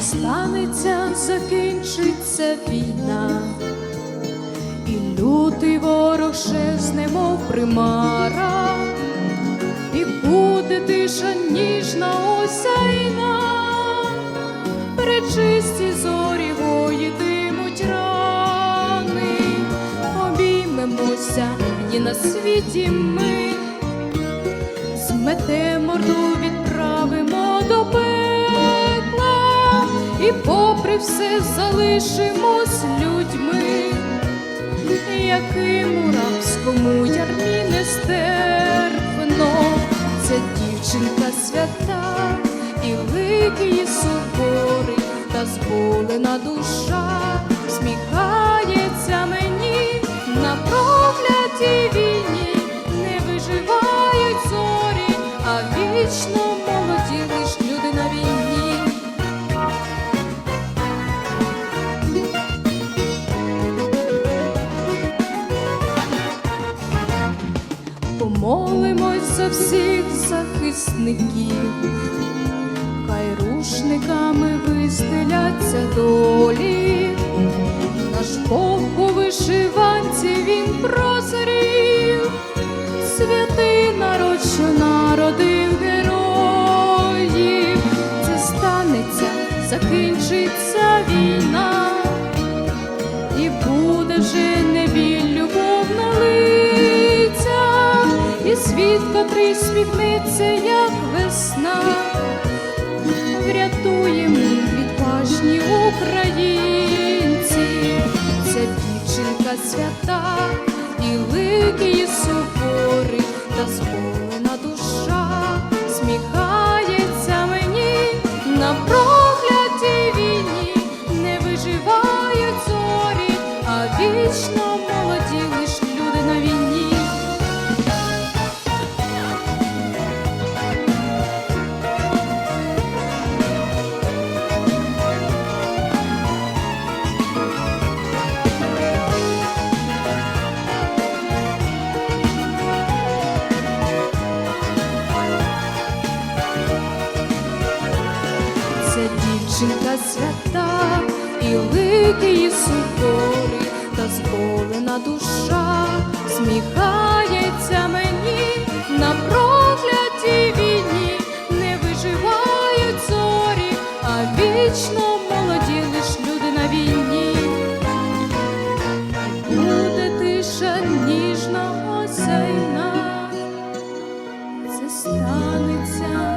станеться, закінчиться війна, і лютий ворог щезне, мов примара, і буде тиша ніжна осяйна, пречисті зорі гоїтимуть рани, обіймемося і на світі ми зметемо морду, і попри все залишимось людьми, яким у рабському ярмі нестерпно, ця дівчинка свята і ликії собори, та зболена душа сміхається мені. На проклятій війні, не виживають зорі, а вічно Помолимось за всіх захисників, хай рушниками вистеляться долі, наш Бог у вишиванці він прозрів, святий народ, що народив світ, котрий сміхнеться, як весна, врятуємо відважні українці, це дівчинка свята, і лики собори, та зболена душа сміхається мені. На проклятій війні, не виживають зорі, а вічно молоді жінка свята, і лики її та зболена душа сміхається мені на проклятій війні, не виживають зорі, а вічно молоді лиш люди на війні. Буде тиша ніжна це станеться.